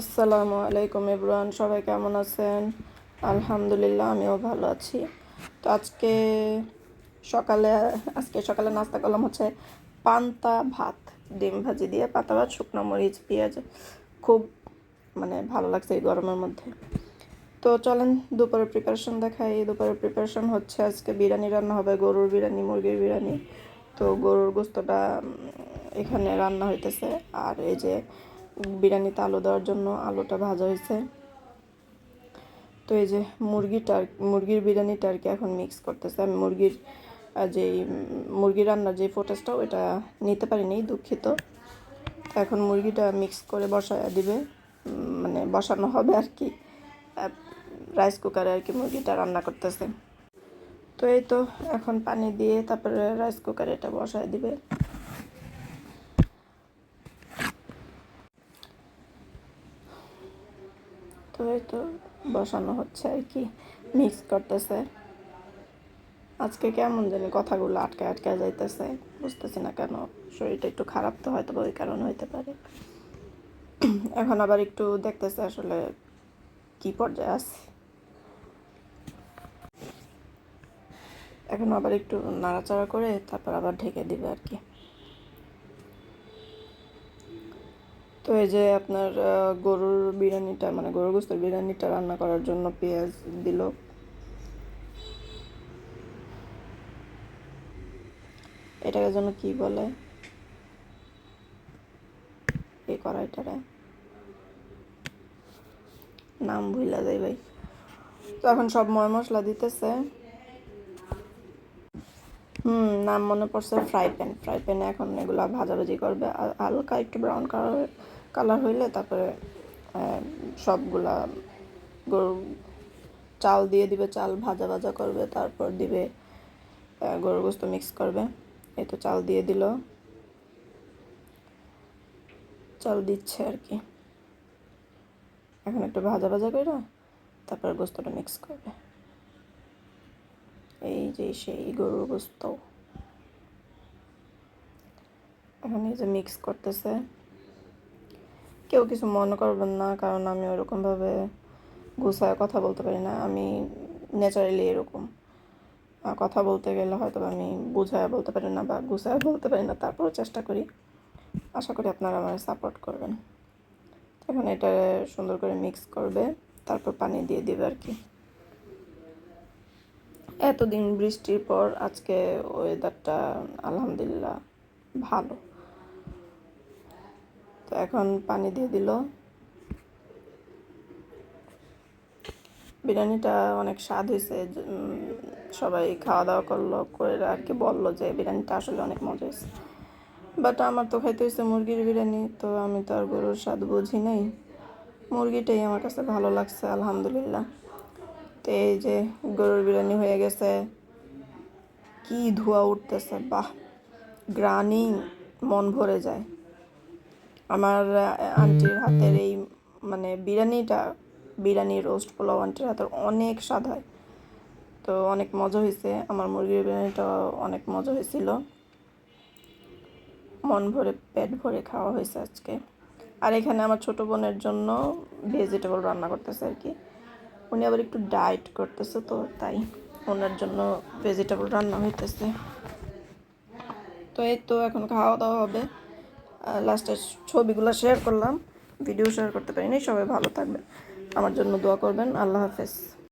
আসসালামু আলাইকুম ইব্রান সবাই কেমন আছেন? আলহামদুলিল্লাহ, আমিও ভালো আছি। তো আজকে সকালে আজকে সকালে নাস্তা করলাম হচ্ছে পান্তা ভাত, ডিম ভাজি দিয়ে পাতা ভাত, শুকনো মরিচ, পেঁয়াজ। খুব মানে ভালো লাগছে এই গরমের মধ্যে। তো চলেন দুপুরের প্রিপারেশন দেখাই। দুপুরের প্রিপারেশন হচ্ছে আজকে বিরিয়ানি রান্না হবে, গরুর বিরিয়ানি, মুরগির বিরিয়ানি। তো গরুর গোস্তটা এখানে রান্না হইতেছে। আর এই যে বিরিয়ানিতে আলু দেওয়ার জন্য আলুটা ভাজা হয়েছে। তো এই যে মুরগিটা মুরগির বিরিয়ানিটা আর কি এখন মিক্স করতেছে। আমি মুরগির যে মুরগি রান্নার যে ফোটেজটা ওইটা নিতে পারিনি, দুঃখিত। এখন মুরগিটা মিক্স করে বসায় দিবে। মানে বসানো হবে আর কি। রাইস কুকারে আর কি মুরগিটা রান্না করতেছে। তো এই তো এখন পানি দিয়ে তারপরে রাইস কুকারে এটা বসায় দিবে। তো এই তো বসানো হচ্ছে আর কি মিক্স করতেছে। আজকে কেমন জানি কথাগুলো আটকে আটকে যাইতেছে, বুঝতেছি না কেন, শরীরটা একটু খারাপ তো হয়তো ওই কারণ হইতে পারে। এখন আবার একটু দেখতেছে আসলে কি পর্যায়ে আছে। এখন আবার একটু নাড়াচাড়া করে তারপর আবার ঢেকে দিবে আর কি। তো এই যে আপনার গরুর বিরিয়ানিটা মানে গরুর গোস্তের বিরিয়ানিটা রান্না করার জন্য পেঁয়াজ দিল। এটাকে জন্য কি বলে? এই কড়াইটারে। নাম ভুলা যাই ভাই। তো এখন সব ময় মশলা দিতেছে। হুম নাম মনে পড়ছে ফ্রাই প্যান ফ্রাই প্যানে এখন এগুলা ভাজাভাজি করবে। হালকা একটু ব্রাউন কালার কালার হইলে তারপরে সবগুলা গরু চাল দিয়ে দিবে, চাল ভাজা ভাজা করবে, তারপর দিবে গরুর গোস্ত মিক্স করবে। এই তো চাল দিয়ে দিল। চাল দিচ্ছে আর কি। এখন একটু ভাজা ভাজা করে তারপর গোস্তটা মিক্স করবে। এই যে সেই গরুর গোস্ত। এখন এই যে মিক্স করতেছে। কেউ কিছু মনে করবেন না, কারণ আমি ওরকমভাবে গুছায় কথা বলতে পারি না। আমি ন্যাচারালি এরকম। কথা বলতে গেলে হয়তো আমি বুঝায় বলতে পারি না বা গুছায় বলতে পারি না, তারপরও চেষ্টা করি। আশা করি আপনারা আমার সাপোর্ট করবেন। এখন এটা সুন্দর করে মিক্স করবে, তারপর পানি দিয়ে দেবে আর কি। এতদিন বৃষ্টির পর আজকে ওয়েদারটা আলহামদুলিল্লাহ ভালো। তো এখন পানি দিয়ে দিল। বিরিয়ানিটা অনেক স্বাদ হয়েছে সবাই খাওয়া দাওয়া করল, করে আর কি বলল যে বিরিয়ানিটা আসলে অনেক মজা হয়েছে বাট আমার তো খাইতে হয়েছে মুরগির বিরিয়ানি, তো আমি তো আর গরুর স্বাদ বুঝি নাই। মুরগিটাই আমার কাছে ভালো লাগছে, আলহামদুলিল্লাহ। এই যে গরুর বিরিয়ানি হয়ে গেছে। কি ধোয়া উঠতেছে, বাহ! গ্রানি মন ভরে যায়। আমার আন্টির হাতের এই মানে বিরিয়ানিটা, বিরিয়ানি রোস্ট পোলাও আন্টির হাতের অনেক স্বাদ হয়। তো অনেক মজা হয়েছে আমার মুরগির বিরিয়ানিটা অনেক মজা হয়েছিল মন ভরে, পেট ভরে খাওয়া হয়েছে আজকে। আর এখানে আমার ছোট বোনের জন্য ভেজিটেবল রান্না করতেছে আর কি। উনি আবার একটু ডায়েট করতেছে তো, তাই ওনার জন্য ভেজিটেবল রান্না হইতেছে। তো এই তো এখন খাওয়া দাওয়া হবে। লাস্টে ছবিগুলো শেয়ার করলাম ভিডিও শেয়ার করতে পারিনি, সবাই ভালো থাকবেন। আমার জন্য দোয়া করবেন, আল্লাহ হাফেজ।